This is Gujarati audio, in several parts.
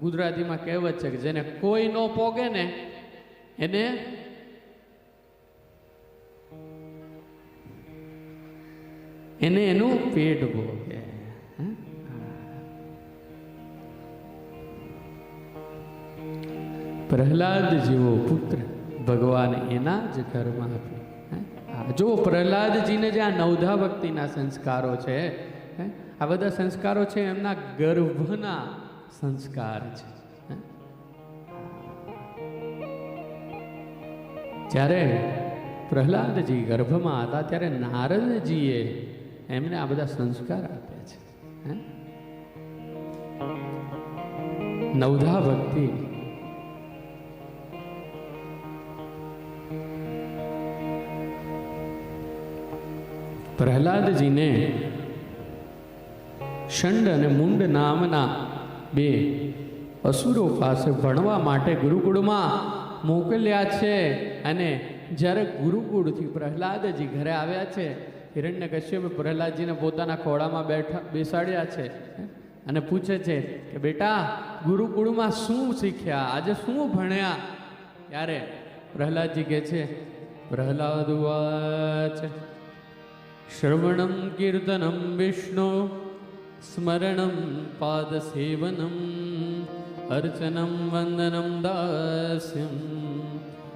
ગુજરાતીમાં કહેવત છે કે જેને કોઈ ન પોગે ને એને એને એનું પેટ ભોગે પ્રહલાદ જેવો પુત્ર ભગવાન એના જ ઘરમાં આપ્યો? જો પ્રહલાદજીને જે આ નવધા ભક્તિના સંસ્કારો છે? આ બધા સંસ્કારો છે એમના ગર્ભના સંસ્કાર છે જ્યારે પ્રહલાદજી ગર્ભમાં હતા, ત્યારે નારદજીએ એમને આ બધા સંસ્કાર આપ્યા છે? નવધા ભક્તિ પ્રહલાદજીને શંડ અને મુંડ નામના બે અસુરો પાસે ભણવા માટે ગુરુકુળમાં મોકલ્યા છે અને જ્યારે ગુરુકુળથી પ્રહલાદજી ઘરે આવ્યા છે, હિરણ્ય કશ્યપે પ્રહલાદજીને પોતાના ખોળામાં બેઠા, બેસાડ્યા છે અને પૂછે છે કે બેટા, ગુરુકુળમાં શું શીખ્યા? આજે શું ભણ્યા? ત્યારે પ્રહલાદજી કહે છે, પ્રહલાદ વાચ શ્રવણમ કીર્તનમ વિષ્ણુ સ્મરણમ अर्चनं અર્ચનમ વંદનમ દાસ્યમ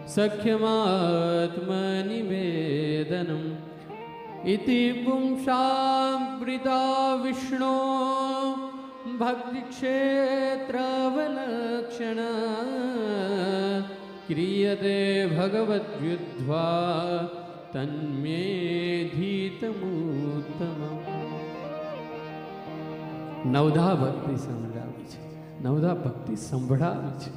સખ્યમાત્મનિવેદનમ ઇતિ પુંસામૃતા વિષ્ણુ ભક્તિક્ષેત્રવલક્ષણ ક્રિયતે ભગવદ્યુદ્ધ્વા તન્મેધીતમુત્તમ નવધા ભક્તિ સંભળાવી છે. નવધા ભક્તિ સંભળાવી છે.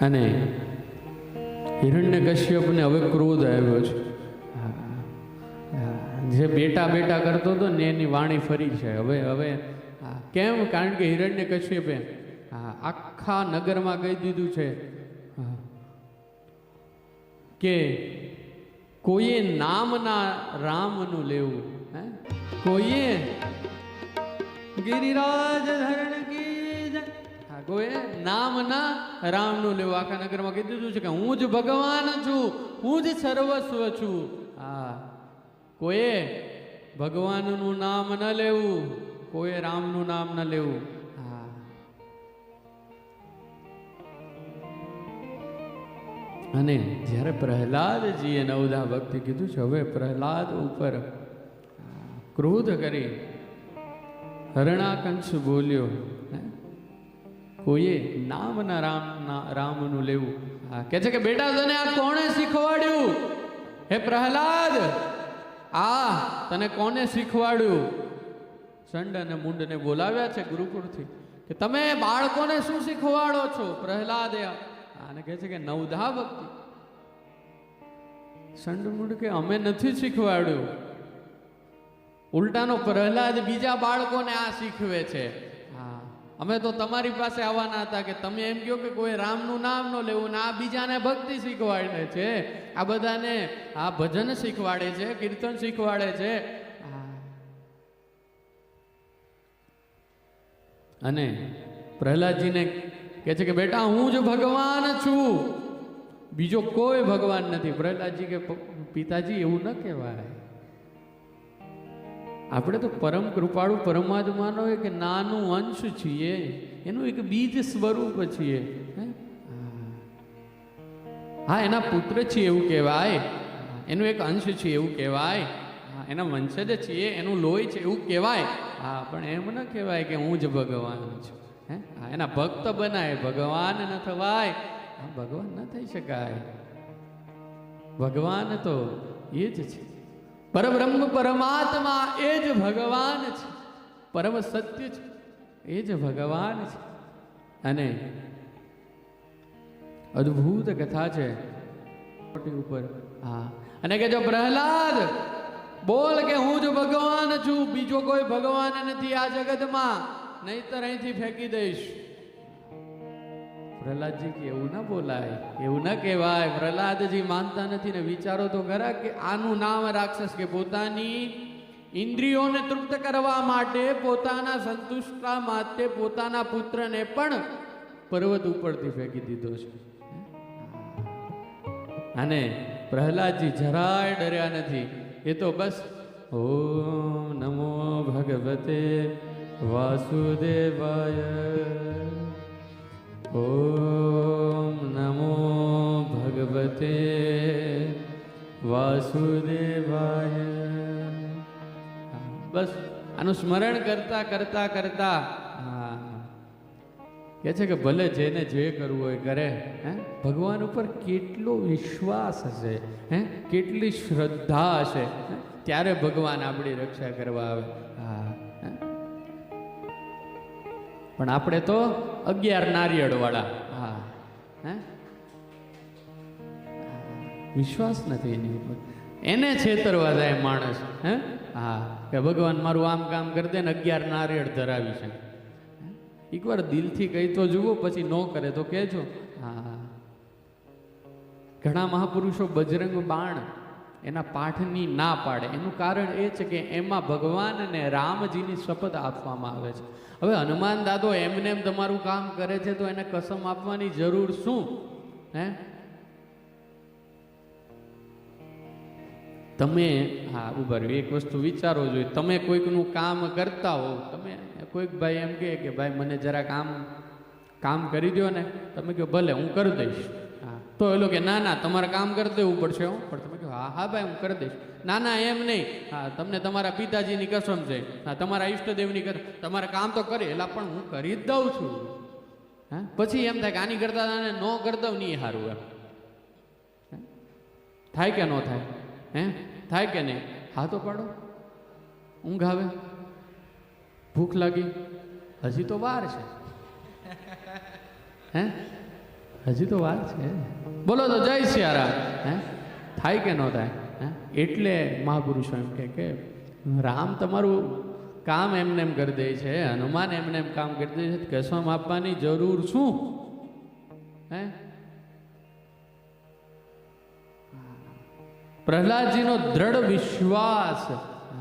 અને હિરણ્ય કશ્યપને હવે ક્રોધ આવ્યો છે. જે બેટા બેટા કરતો હતો ને એની વાણી ફરી છે. હવે હવે, કેમ? કારણ કે હિરણ્ય કશ્યપે આખા નગરમાં કહી દીધું છે, કે કોઈએ નામના રામનું લેવું, હે? કોઈએ? ગિરિરાજ ધરણ કોઈએ નામના રામનું લેવું. આખા નગરમાં કહી દીધું છે કે હું જ ભગવાન છું, હું જ સર્વસ્વ છું. હા. કોઈએ ભગવાનનું નામ ન લેવું, કોઈએ રામનું નામ ન લેવું? અને જ્યારે પ્રહલાદજીએ નવધા ભક્તિ કીધું છે, હવે પ્રહલાદ ઉપર ક્રોધ કરી હરણાકંશ બોલ્યો? કોઈએ નામના રામના, રામનું લેવું? હા, કે છે કે બેટા, તને આ કોણે શીખવાડ્યું? હે પ્રહલાદ, આ તને કોને શીખવાડ્યું? ચંડ અને મુંડને બોલાવ્યા છે ગુરુકુળથી કે તમે બાળકોને શું શીખવાડો છો? પ્રહલાદે આને કહે છે કે નવધા ભક્તિ. ચંડ મુંડ કે અમે નથી શીખવાડ્યું. ઉલટાનો પ્રહલાદ બીજા બાળકોને આ શીખવે છે. હા, અમે તો તમારી પાસે આવવાના હતા કે તમે એમ કહો કે કોઈ રામનું નામ ન લેવું ને આ બીજાને ભક્તિ શીખવાડે છે. આ બધાને આ ભજન શીખવાડે છે, કીર્તન શીખવાડે છે. અને પ્રહલાદજીને કહે છે કે બેટા, હું જ ભગવાન છું. બીજો કોઈ ભગવાન નથી. પ્રહલાદજી કે પિતાજી, એવું ન કહેવાય. આપણે તો પરમ કૃપાળુ પરમાત્માનો એક નાનું અંશ છીએ. એનું એક બીજ સ્વરૂપ છીએ. હે? એના પુત્ર છીએ એવું કહેવાય. એનું એક અંશ છે એવું કહેવાય. એના વંશજ છીએ. એનું લોહી છે એવું કહેવાય. હા, પણ એમ ન કહેવાય કે હું જ ભગવાન છું. હે? એના ભક્ત બનાય, ભગવાન ન થવાય. ભગવાન ન થઈ શકાય. ભગવાન તો એ જ છે. પરબ્રહ્મ પરમાત્મા એ જ ભગવાન છે. પરમ સત્ય છે. એ જ ભગવાન છે. અને અદ્ભુત કથા છે. ઉપર. હા. અને કે જો પ્રહલાદ બોલ કે હું જ ભગવાન છું, બીજો કોઈ ભગવાન નથી આ જગતમાં. નહીતર અહીંથી ફેંકી દઈશ. પ્રહલાદજી કે, એવું ના બોલાય, એવું ના કહેવાય. પ્રહલાદજી માનતા નથી ને વિચારો તો ખરા કે આનું નામ રાક્ષસ કે પોતાની ઇન્દ્રિયોને તૃપ્ત કરવા માટે પોતાના સંતુષ્ટતા માટે પોતાના પુત્રને પણ પર્વત ઉપરથી ફેંકી દીધો છે. અને પ્રહલાદજી જરાય ડર્યા નથી. એ તો બસ, ઓમ નમો ભગવતે વાસુદેવાય ઓમ નમો ભગવતે વાસુદેવાય બસ આનું સ્મરણ કરતા કરતા કરતા કે છે કે ભલે જેને જે કરવું હોય કરે, હે? ભગવાન ઉપર કેટલો વિશ્વાસ હશે, હે? કેટલી શ્રદ્ધા હશે? ત્યારે ભગવાન આપણી રક્ષા કરવા આવે. હે? પણ આપણે તો અગિયાર નારિયેળવાળા. હા. હે? વિશ્વાસ નથી એની ઉપર. એને છેતરવા જાય માણસ. હે? હા. કે ભગવાન મારું આમ કામ કરી દે ને અગિયાર નારિયેળ ધરાવી છે એકવાર દિલથી કહી તો જુઓ, પછી ન કરે તો કહેજો. હા. ઘણા મહાપુરુષો બજરંગ બાણ એના પાઠની ના પાડે. એનું કારણ એ છે કે એમાં ભગવાન અને રામજીની શપથ આપવામાં આવે છે. હવે હનુમાન દાદો એમને એમ તમારું કામ કરે છે તો એને કસમ આપવાની જરૂર શું? હે? તમે, હા, ઊભા રહ્યો એક વસ્તુ વિચારો જોઈએ. તમે કોઈકનું કામ કરતા હો તમે, કોઈક ભાઈ એમ કહે કે, ભાઈ, મને જરા કામ કામ કરી દો ને. તમે કહો, ભલે, હું કરી દઈશ. હા. તો એ લોકો ના ના, તમારે કામ કરી દેવું પડશે હું. પણ હા હા ભાઈ, હું કરી દઈશ. ના ના, એમ નહીં. હા, તમને તમારા પિતાજીની કસમ છે. હા, તમારા ઈષ્ટદેવની કસમ તમારે કામ તો કરે એટલે પણ હું કરી જ દઉં છું. હા, પછી એમ થાય કે આની કરતા આને ન કરી દઉં નહીં સારું એમ? થાય કે ન થાય? હે? થાય કે નહીં? હા તો પાડો. ઊંઘ આવે. ભૂખ લાગી. હજી તો વાર છે. હે? હજી તો વાર છે. બોલો તો જય સિયારા હે? થાય કે ન થાય એટલે મહાપુરુષો એમ કહે કે, રામ તમારું કામ એમને એમ કરી દે છે, હનુમાન એમને એમ કામ કરી દે છે કસમ આપવાની જરૂર શું? હે? પ્રહલાદજીનો દ્રઢ વિશ્વાસ,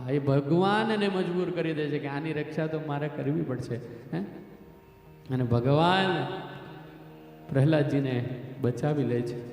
એ ભગવાનને મજબૂર કરી દે છે કે આની રક્ષા તો મારે કરવી પડશે, હે? અને ભગવાન પ્રહલાદજીને બચાવી લે છે.